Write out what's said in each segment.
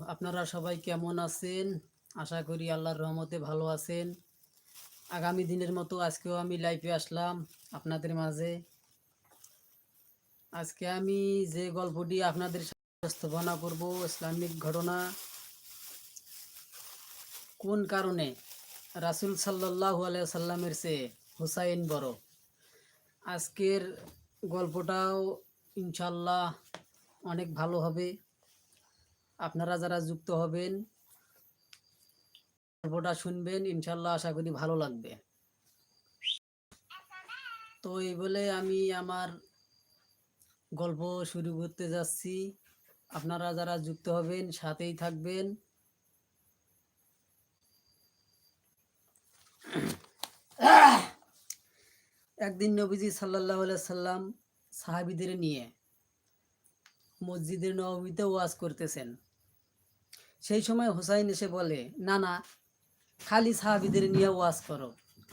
আপনারা সবাই কেমন আছেন? আশা করি আল্লাহর রহমতে ভালো আছেন। আগামী দিনের মতো আজকেও আমি লাইভে আসলাম আপনাদের মাঝে। আজকে আমি যে গল্পটি আপনাদের সাথে উপস্থাপনা করব, ইসলামিক ঘটনা। কোন কারণে? রাসুল সাল্লাহ সাল্লামের সে হুসাইন বড়। আজকের গল্পটাও ইনশাল্লাহ অনেক ভালো হবে। আপনারা যারা যুক্ত হবেন, গল্পটা শুনবেন, ইনশাল্লাহ আশা করি ভালো লাগবে। তো এই বলে আমি আমার গল্প শুরু করতে যাচ্ছি। আপনারা যারা যুক্ত হবেন, সাথেই থাকবেন। একদিন নবীজি সাল্লাহ সাল্লাম সাহাবিদের নিয়ে মসজিদের নবমীতে ওয়াজ করতেছেন। সেই সময় হুসাইন এসে বলে, না না, খালি সাহাবিদের নিয়ে ওয়াজ করো,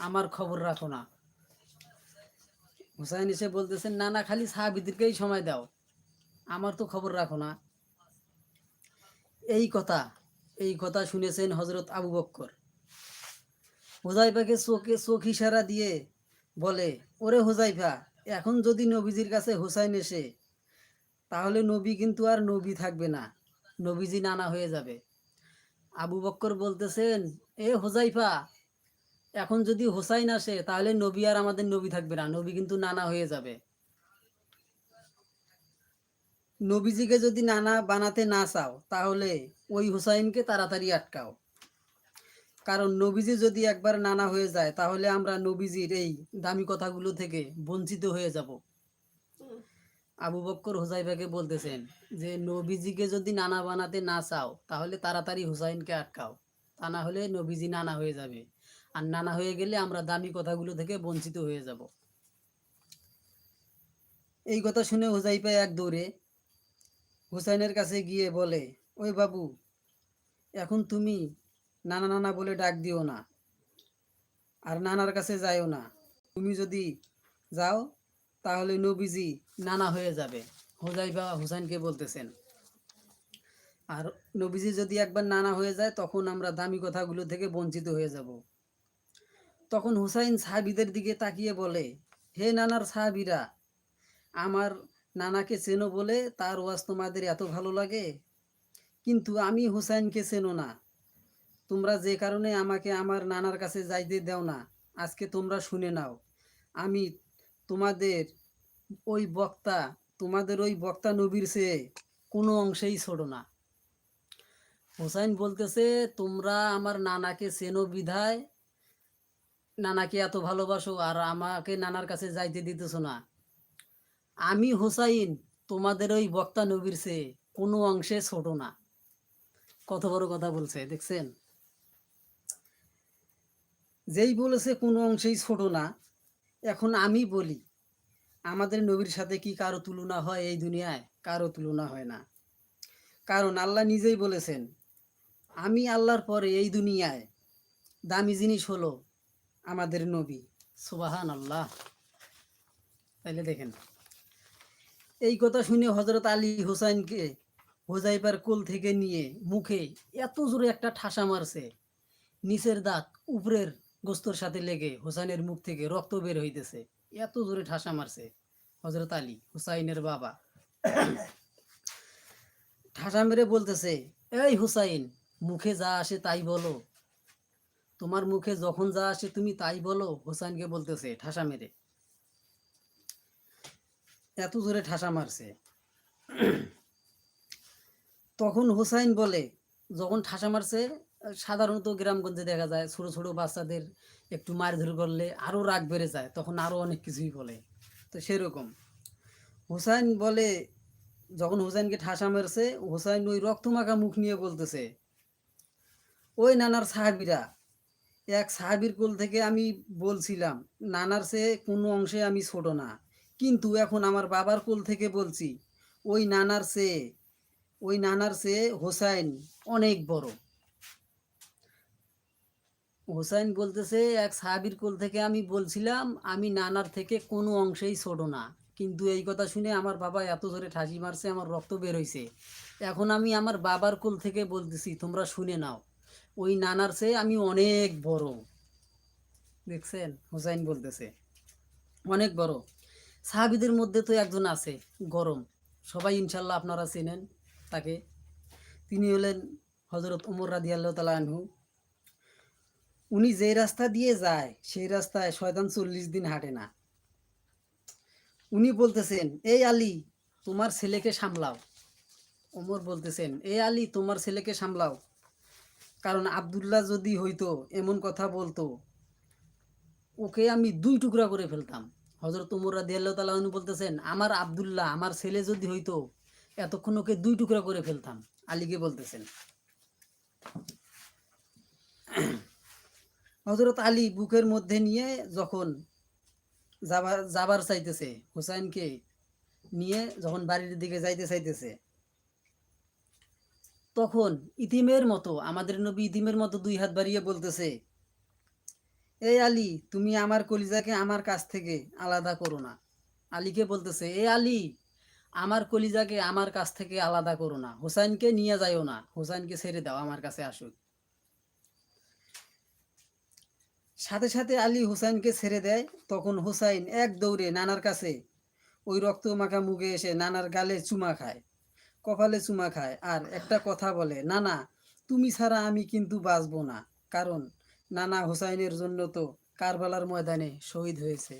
আমার খবর রাখো না। হুসাইন এসে বলতেছেন, না না, খালি সাহাবিদেরকেই সময় দাও, আমার তো খবর রাখো না। এই কথা এই কথা শুনেছেন হজরত আবু বক্কর। হুজাইফাকে চোখে চোখ ইশারা দিয়ে বলে, ওরে হুজাইফা এখন যদি নবীজির কাছে হুসাইন এসে, তাহলে নবী কিন্তু আর নবী থাকবে না। নবীজি নানা হয়ে যাবে। আবু বক্কর বলতেছেন, এ হোজাইফা এখন যদি হোসাইন আসে, তাহলে নবী আর আমাদের নবী থাকবে না, নবী কিন্তু নানা হয়ে যাবে। নবীজিকে যদি নানা বানাতে না চাও, তাহলে ওই হুসাইনকে তাড়াতাড়ি আটকাও। কারণ নবীজি যদি একবার নানা হয়ে যায়, তাহলে আমরা নবীজির এই দামি কথাগুলো থেকে বঞ্চিত হয়ে যাব। আবু বক্কর হুসাইফাকে বলতেছেন যে, নবীজিকে যদি নানা বানাতে না চাও, তাহলে তাড়াতাড়ি হুসাইনকে আটকাও। তা না হলে নবীজি নানা হয়ে যাবে। আর নানা হয়ে গেলে আমরা দামি কথাগুলো থেকে বঞ্চিত হয়ে যাব। এই কথা শুনে হুসাইফা এক দৌড়ে হুসাইনের কাছে গিয়ে বলে, ওই বাবু, এখন তুমি নানা নানা বলে ডাক দিও না। আর নানার কাছে যাইও না। তুমি যদি যাও তাহলে নবীজি নানা হয়ে যাবে। হুজাইফা হুসাইনকে বলতেছেন। আর নবীজি যদি একবার নানা হয়ে যায়, তখন আমরা দামি কথাগুলো থেকে বঞ্চিত হয়ে যাব। তখন হুসাইন সাহাবিদের দিকে তাকিয়ে বলে, হে নানার সাহাবিরা, আমার নানাকে চেনো বলে তার ওয়াজ তোমাদের এত ভালো লাগে? কিন্তু আমি হুসাইনকে চেনো না। তোমরা যে কারণে আমাকে আমার নানার কাছে যাইতে দাও না, আজকে তোমরা শুনে নাও। আমি তোমাদের ওই বক্তা, তোমাদের ওই বক্তা নবীর সে কোনো অংশেই ছোট না। হোসাইন বলতেছে, তোমরা আমার নানাকে চেনো বিধায়, নানাকে এত ভালোবাসো আর আমাকে নানার কাছে যাইতে দিতেছ না। আমি হোসাইন, তোমাদের ওই বক্তা নবীর সে কোনো অংশে ছোট না। কত বড় কথা বলছে, দেখছেন? যেই বলেছে কোনো অংশেই ছোট না। এখন আমি বলি, আমাদের নবীর সাথে কি কারও তুলনা হয় এই দুনিয়ায়? কারও তুলনা হয় না। কারণ আল্লাহ নিজেই বলেছেন, আমি আল্লাহর পরে এই দুনিয়ায় দামি জিনিস হলো আমাদের নবী। সুবাহান আল্লাহ তাইলে দেখেন, এই কথা শুনে হজরত আলী হোসাইনকে হোজাইবার কোল থেকে নিয়ে মুখে এত জোরে একটা ঠাসা মারছে, নিচের দাঁত উপরের গোস্তর সাথে লেগে হোসাইনের মুখ থেকে রক্ত বের হইতেছে। এত জোরে ঠাসা মারছে হজরত আলী, হুসাইনের বাবা। ঠাসা মেরে বলতেছে, এই হুসাইন, মুখে যা আসে তাই বলো। তোমার মুখে যখন যা আসে তুমি তাই বলো, হুসাইনকে বলতেছে ঠাসা মেরে। এত জোরে ঠাসা মারছে। তখন হুসাইন বলে, যখন ঠাসা মারছে সাধারণত গ্রামগঞ্জে দেখা যায় ছোট ছোট বাচ্চাদের একটু মারধর করলে আরও রাগ বেড়ে যায়, তখন আরও অনেক কিছুই বলে। তো সেরকম। হুসাইন বলে, যখন হুসাইনকে ঠাসা মেরেছে, হুসাইন ওই রক্তমাখা মুখ নিয়ে বলতেছে, ওই নানার সাহাবিরা, এক সাহাবির কোল থেকে আমি বলছিলাম, নানার সে কোনো অংশে আমি ছোট না, কিন্তু এখন আমার বাবার কোল থেকে বলছি, ওই নানার সে, ওই নানার সে হোসাইন অনেক বড়। হোসাইন বলতেছে, এক সাহাবির কোল থেকে আমি বলছিলাম, আমি নানার থেকে কোনো অংশেই ছোট না। কিন্তু এই কথা শুনে আমার বাবা এত জোরে ঠাসি মারছে, আমার রক্ত বের হইছে। এখন আমি আমার বাবার কোল থেকে বলতেছি, তোমরা শুনে নাও। ওই নানার চেয়ে আমি অনেক বড়। দেখছেন? হুসাইন বলতেছে, অনেক বড়। সাহাবিদের মধ্যে তো একজন আছে, গরম। সবাই ইনশাল্লাহ আপনারা চেনেন তাকে। তিনি হলেন হজরত উমর রাদি আল্লাহ তালা উনি যে রাস্তা দিয়ে যায়, সেই রাস্তায় শয়তান চল্লিশ দিন হাঁটে না। উনি বলতেছেন, এই আলী, তোমার ছেলেকে সামলাও। ওমর বলতেছেন, এই আলী, তোমার ছেলেকে সামলাও। কারণ আবদুল্লাহ যদি হইতো, এমন কথা বলতো, ওকে আমি দুই টুকরা করে ফেলতাম। হজরত উমর রাদি আল্লাহ বলতেছেন, আমার আব্দুল্লাহ, আমার ছেলে যদি হইতো, এতক্ষণ ওকে দুই টুকরা করে ফেলতাম। আলীকে বলতেছেন। হজরত আলী বুকের মধ্যে নিয়ে যখন যাবার যাবার চাইতেছে, হুসাইনকে নিয়ে যখন বাড়ির দিকে যাইতে চাইতেছে, তখন ইতিমের মতো, আমাদের নবী ইতিমের মতো দুই হাত বাড়িয়ে বলতেছে এই আলী, তুমি আমার কলিজাকে আমার কাছ থেকে আলাদা করো না। আলীকে বলতেছে, এ আলী, আমার কলিজাকে আমার কাছ থেকে আলাদা করো না। হুসাইনকে নিয়ে যাইও না। হুসাইনকে ছেড়ে দাও, আমার কাছে আসুক। সাথে সাথে আলী হুসাইনকে ছেড়ে দেয়। তখন হুসাইন এক দৌড়ে নানার কাছে, ওই রক্ত মাখা মুখে এসে নানার গালে চুমা খায়, কপালে চুমা খায়। আর একটা কথা বলে, নানা, তুমি ছাড়া আমি কিন্তু বাঁচবো না, কারণ নানা হুসাইনের জন্য তো কারবালার ময়দানে শহীদ হয়েছে।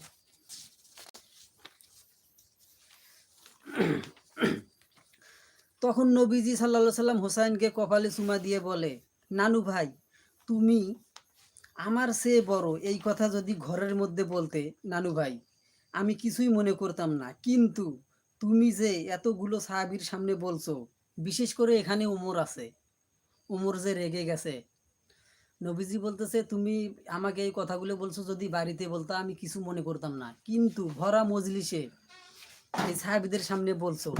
তখন নবীজি সাল্লা সাল্লাম হুসাইনকে কপালে চুমা দিয়ে বলে, নানু ভাই, তুমি আমার সে বড় এই কথা যদি ঘরের মধ্যে বলতে, নানু ভাই, আমি কিছুই মনে করতাম না। কিন্তু তুমি যে এতগুলো সাহাবির সামনে বলছো, বিশেষ করে এখানে উমর আছে। উমর যে রেগে গেছে। নবীজি বলতেছে, তুমি আমাকে এই কথাগুলো বলছো যদি বাড়িতে বলতো, আমি কিছু মনে করতাম না। কিন্তু ভরা মজলিসে এই সাহাবিদের সামনে বলছো।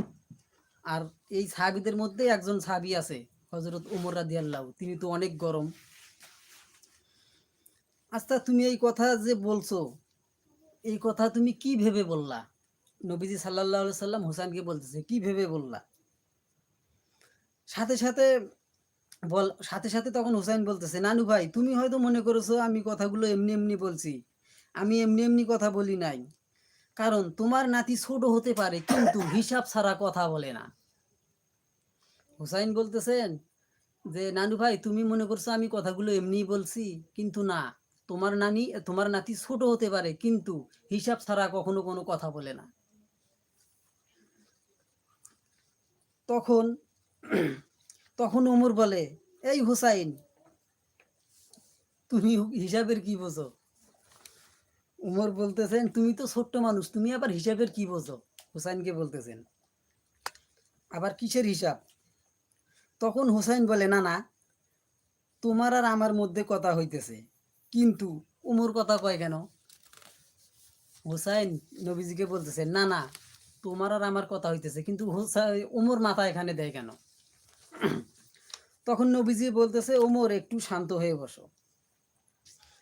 আর এই সাহাবিদের মধ্যে একজন সাহাবি আছে হজরত উমর রাদি আল্লাহ তিনি তো অনেক গরম। আচ্ছা তুমি এই কথা যে বলছো, এই কথা তুমি কি ভেবে বললা? নবীজি সাল্লাহ সাল্লাম হোসেনকে বলতেছে, কি ভেবে বললা? সাথে সাথে বল, সাথে সাথে তখন হুসাইন বলতেছে, নানু ভাই, তুমি হয়তো মনে করেছ আমি কথাগুলো এমনি এমনি বলছি, আমি এমনি এমনি কথা বলি নাই। কারণ তোমার নাতি ছোট হতে পারে, কিন্তু হিসাব ছাড়া কথা বলে না। হুসাইন বলতেছেন যে, নানু ভাই, তুমি মনে করছ আমি কথাগুলো এমনিই বলছি, কিন্তু না তোমার নানি, তোমার নাতি ছোট হতে পারে, কিন্তু হিসাব ছাড়া কখনো কোনো কথা বলে না। তখন তখন ওমর বলে, এই হুসাইন, তুমি হিসাবের কি বোঝো? উমর বলতেছেন, তুমি তো ছোট্ট মানুষ, তুমি আবার হিসাবের কি বোঝো? হুসাইনকে বলতেছেন। আবার কিসের হিসাব? তখন হুসাইন বলে, না না, তোমার আর আমার মধ্যে কথা হইতেছে। কিন্তু উমর কথা কয় কেন? হুসাইন নবীজিকে বলতেছে, না না, তোমার আর আমার কথা হইতেছে। কিন্তু হুসাইন উমর মাথা এখানে দেয় কেন? তখন নবীজি বলতেছে ওমর একটু শান্ত হয়ে বসো।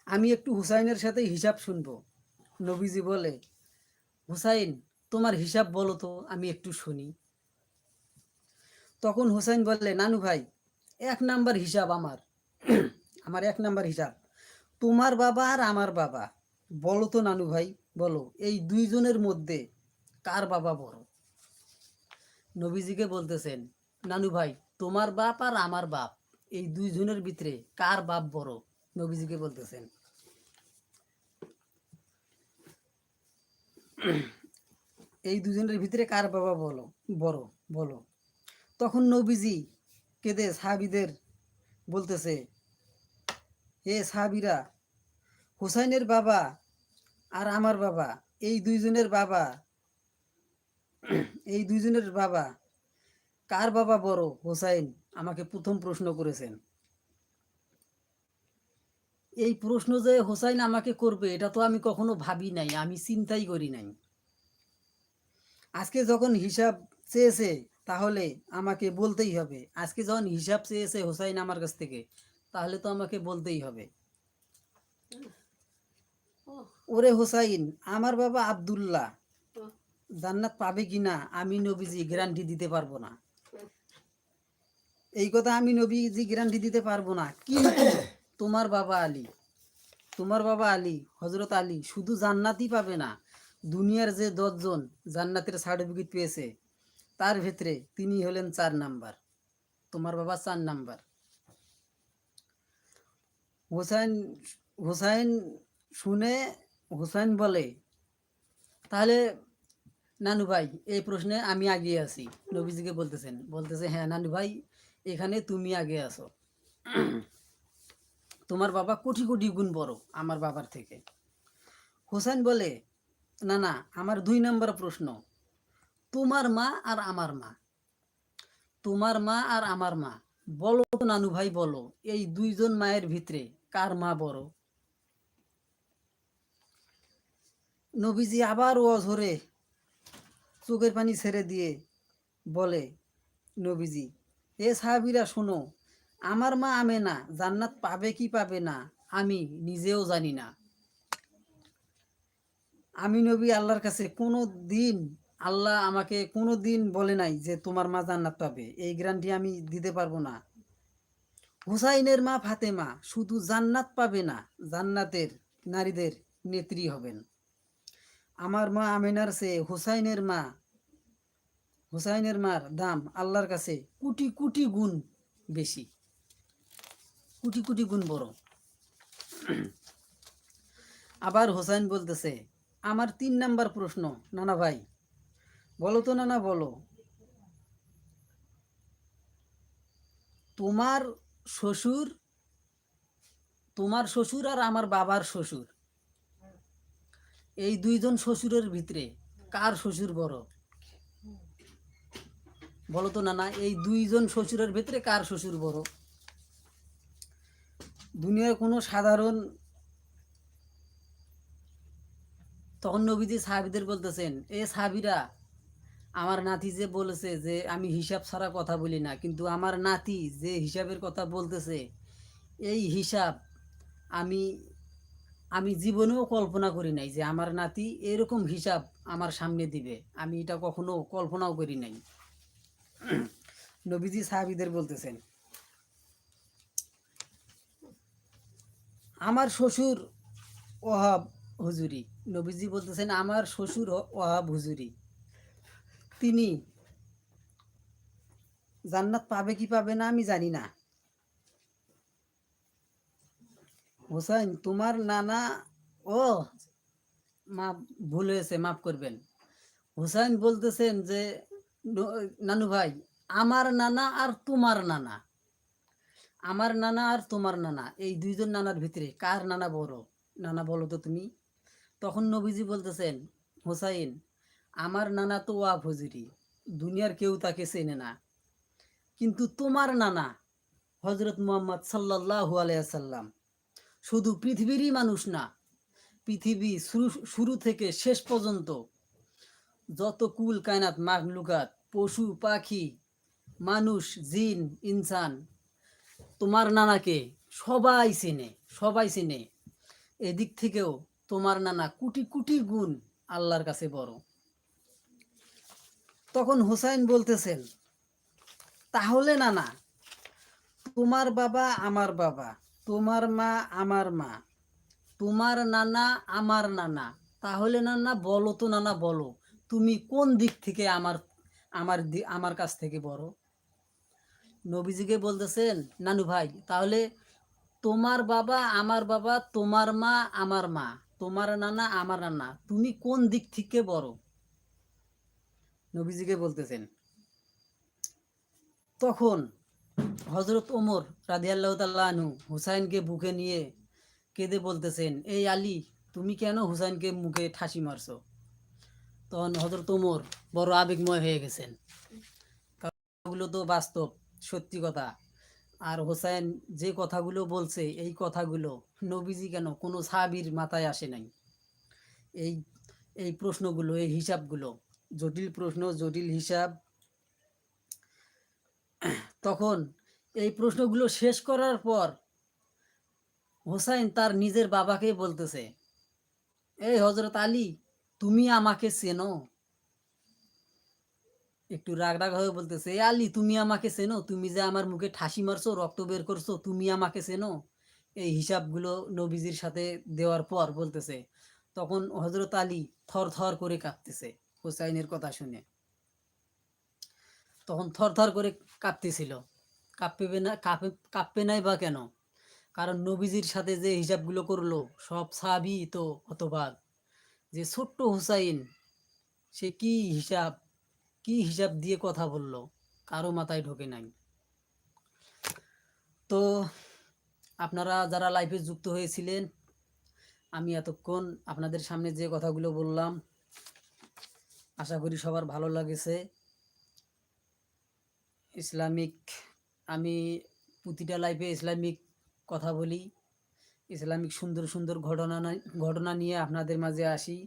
আমি একটু হুসাইনের সাথে হিসাব শুনব। নবীজি বলে, হুসাইন, তোমার হিসাব বলো তো, আমি একটু শুনি। তখন হুসাইন বললে, নানু ভাই, এক নাম্বার হিসাব আমার। আমার এক নাম্বার হিসাব। তোমার বাবা আর আমার বাবা। বলো তো নানু ভাই, বলো, এই দুইজনের মধ্যে কার বাবা বড়? নবীজিকে বলতেছেন, নানু ভাই, তোমার বাপ আর আমার বাপ, এই দুইজনের ভিতরে কার বাপ বড়? নবীজিকে বলতেছেন। এই দুজনের ভিতরে কার বাবা বলো? বড়, বলো। তখন নবীজি কেঁদে সাহাবিদের বলতেছে হে সাহাবিরা, হুসাইনের বাবা আর আমার বাবা, এই দুইজনের বাবা, এই দুইজনের বাবা, কার বাবা বড়? হোসাইন আমাকে প্রথম প্রশ্ন করেছেন। এই প্রশ্ন যে হোসাইন আমাকে করবে, এটা তো আমি কখনো ভাবি নাই, আমি চিন্তাই করি নাই। আজকে যখন হিসাব চেয়েছে, তাহলে আমাকে বলতেই হবে। আজকে যখন হিসাব চেয়েছে হোসাইন আমার কাছ থেকে তাহলে তো আমাকে বলতেই হবে। ওরে হোসাইন আমার বাবা আব্দুল্লাহ। জান্নাত পাবে কিনা আমি নবীজি গ্যারান্টি দিতে পারব না। এই কথা আমি নবীজি গ্যারান্টি দিতে পারব না। কিন্তু তোমার বাবা আলী তোমার বাবা আলী হজরত আলী শুধু জান্নাতই পাবে না দুনিয়ার যে দশজন জান্নাতের সার্টিফিকেট পেয়েছে তার ভিতরে তিনি হলেন চার নাম্বার। তোমার বাবা চার নাম্বার। হোসাইন, হুসাইন শুনে হুসাইন বলে, তাহলে নানু ভাই, এই প্রশ্নে আমি আগে আছি। নবীজিকে বলতেছেন। বলতেছে হ্যাঁ নানু ভাই, এখানে তুমি আগে আছো। তোমার বাবা কোটি কোটি গুণ বড় আমার বাবার থেকে। হোসেন বলে, না না, আমার দুই নম্বর প্রশ্ন। তোমার মা আর আমার মা। তোমার মা আর আমার মা। বলো নানু ভাই, বলো, এই দুইজন মায়ের ভিতরে কার মা বড়। নবীজি আবার ও ধরে চোখের পানি ছেড়ে দিয়ে বলে, নবীজি, এ সাহাবিরা শোনো, আমার মা আমেনা, জান্নাত পাবে কি পাবে না, আমি নিজেও জানি না। আমি নবী আল্লাহর কাছে কোনো দিন, আল্লাহ আমাকে কোনো দিন বলে নাই যে তোমার মা জান্নাত পাবে। এই গ্যারান্টি আমি দিতে পারব না। হুসাইনের মা ফাতেমা শুধু জান্নাত পাবে না, জান্নাতের নারীদের নেত্রী হবেন। আমার মা আমিনার সে হুসাইনের মা, হুসাইনের মার দাম আল্লাহর কাছে কোটি কোটি গুণ বেশি। কোটি কোটি গুণ বড়। আবার হোসাইন বলতেছে, আমার তিন নাম্বার প্রশ্ন, নানা ভাই, বলো তো নানা, বলো। তোমার শ্বশুর, তোমার শ্বশুর আর আমার বাবার শ্বশুর। এই দুইজন শ্বশুরের ভিতরে কার শ্বশুর বড়? বলো তো না এই দুইজন শ্বশুরের ভিতরে কার শ্বশুর বড়? দুনিয়ার কোনো সাধারণ তখন নবীজি সাহাবিদের বলতেছেন, এ সাহাবিরা আমার নাতি যে বলেছে যে, আমি হিসাব ছাড়া কথা বলি না। কিন্তু আমার নাতি যে হিসাবের কথা বলতেছে, এই হিসাব আমি আমি জীবনেও কল্পনা করি নাই যে আমার নাতি এরকম হিসাব আমার সামনে দিবে। আমি এটা কখনো কল্পনাও করি নাই। নবীজি সাহাবিদের বলতেছেন, আমার শ্বশুর ওহাব হুজুরি। নবীজি বলতেছেন, আমার শ্বশুর ওহাব হুজুরি। তিনি জান্নাত পাবে কি পাবে না আমি জানি না। হোসাইন, তোমার নানা, ও মা ভুল হয়েছে মাফ করবেন। হোসাইন বলতেছেন যে নানু ভাই, আমার নানা আর তোমার নানা। আমার নানা আর তোমার নানা, এই দুইজন নানার ভিতরে কার নানা বড়? নানা বলো তো তুমি। তখন নবীজি বলতেছেন, হোসাইন আমার নানা তো ওয়াব হুজুরি দুনিয়ার কেউ তাকে চেনে না। কিন্তু তোমার নানা হজরত মুহাম্মদ সাল্লাল্লাহু আলাইসাল্লাম শুধু পৃথিবীরই মানুষ না, পৃথিবী শুরু- থেকে শেষ পর্যন্ত যত কুল কায়নাত মাগলুকাত পশু, পাখি, মানুষ, জিন, ইনসান, তোমার নানাকে সবাই চেনে সবাই চেনে। এদিক থেকেও তোমার নানা কোটি কোটি গুণ আল্লাহর কাছে বড়। তখন হুসাইন বলতেছেন, তাহলে নানা, তোমার বাবা আমার বাবা, তোমার মা আমার মা, তোমার নানা আমার নানা, তাহলে নানা বলো তো নানা বলো, তুমি কোন দিক থেকে আমার আমার আমার কাছ থেকে বড়? নবীজিকে বলতেছেন, নানু ভাই, তাহলে তোমার বাবা আমার বাবা, তোমার মা আমার মা, তোমার নানা আমার নানা, তুমি কোন দিক থেকে বড়? নবীজিকে বলতেছেন। তখন হজরত ওমর রাদিয়াল্লাহু তাআলা আনহু হুসাইনকে বুকে নিয়ে কেঁদে বলতেছেন, এই আলী, তুমি কেন হুসাইনকে মুখে ঠাসি মারছো? তখন হজরত ওমর বড় আবেগময় হয়ে গেছেন। কথাগুলো তো বাস্তব, সত্যি কথা। আর হোসেন যে কথাগুলো বলছে, এই কথাগুলো নবীজি কেন কোনো সাহাবির মাথায় আসে নাই? এই এই প্রশ্নগুলো, এই হিসাবগুলো জটিল প্রশ্ন, জটিল হিসাব। তখন এই প্রশ্নগুলো শেষ করার পর হোসাইন তার নিজের বাবাকে বলতেছে, এই হজরত আলী, তুমি আমাকে চেনো? একটু রাগ রাগ হয়ে বলতেছে, "এ আলী, তুমি আমাকে চেনো? তুমি যে আমার মুখে ঠাসি মারছো, রক্ত বের করছ, তুমি আমাকে চেনো? এই হিসাবগুলো নবীজির সাথে দেওয়ার পর বলতেছে, তখন হজরত আলী থর থর করে কাঁপতেছে হুসাইনের কথা শুনে। তখন থর থর করে কাঁপতেছিল। কাঁপবে না, কাঁপে, কাঁপবে নাই বা কেন? কারণ নবীজির সাথে যে হিসাবগুলো করল, সব সাবই তো হতবাক যে ছোট্ট হুসাইন, সে কি হিসাব কি হিসাব দিয়ে কথা বলল, কারও মাথায় ঢোকে নাই। তো আপনারা যারা লাইফে যুক্ত হয়েছিলেন, আমি এতক্ষণ আপনাদের সামনে যে কথাগুলো বললাম আশা করি সবার ভালো লাগেছে। ইসলামিক, আমি প্রতিটা লাইফে ইসলামিক কথা বলি। ইসলামিক সুন্দর সুন্দর ঘটনা ঘটনা নিয়ে আপনাদের মাঝে আসি।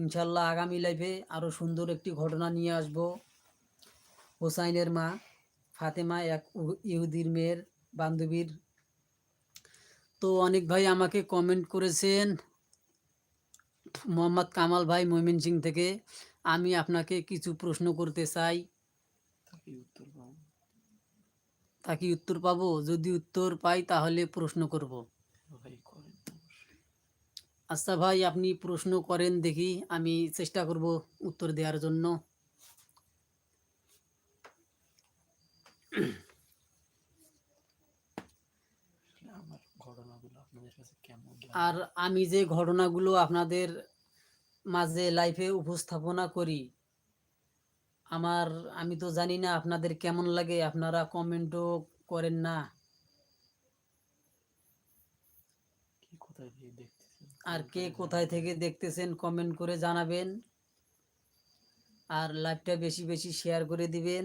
ইনশাল্লাহ আগামী লাইফে আরও সুন্দর একটি ঘটনা নিয়ে আসব। হোসাইনের মা ফাতেমা, এক ইহুদির মেয়ের বান্ধবীর। তো অনেক ভাই আমাকে কমেন্ট করেছেন মোহাম্মদ কামাল ভাই ময়মনসিং থেকে আমি আপনাকে কিছু প্রশ্ন করতে চাই। তাকে উত্তর পাবো। তা কি উত্তর পাবো? যদি উত্তর পাই তাহলে প্রশ্ন করব। আচ্ছা ভাই আপনি প্রশ্ন করেন দেখি আমি চেষ্টা করব উত্তর দেওয়ার জন্য আসলে আমার ঘটনাগুলো আপনাদের কাছে কেমন লাগে? আর আমি যে ঘটনাগুলো আপনাদের মাঝে লাইফে উপস্থাপনা করি আমার আমি তো জানি না আপনাদের কেমন লাগে আপনারা কমেন্টও করেন না। আর কে কোথায় থেকে দেখতেছেন কমেন্ট করে জানাবেন। আর লাইভটা বেশি বেশি শেয়ার করে দিবেন।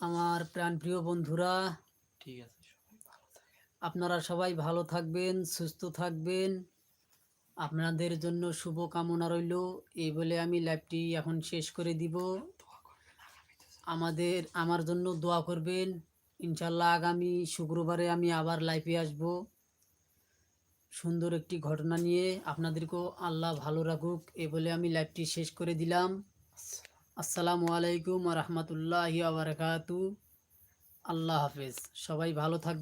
আমার প্রাণপ্রিয় বন্ধুরা ঠিক আছে আপনারা সবাই ভালো থাকবেন সুস্থ থাকবেন। আপনাদের জন্য শুভ কামনা রইল। এই বলে আমি লাইভটি এখন শেষ করে দিব। আমাদের আমার জন্য দোয়া করবেন। ইনশাল্লাহ আগামী শুক্রবারে আমি আবার লাইফে আসব। সুন্দর একটি ঘটনা নিয়ে আপনাদেরকেও আল্লাহ ভালো রাখুক। এ বলে আমি লাইভটি শেষ করে দিলাম। আসসালামু আলাইকুম রহমতুল্লাহ আবরকাতু আল্লাহ হাফিজ। সবাই ভালো থাকবে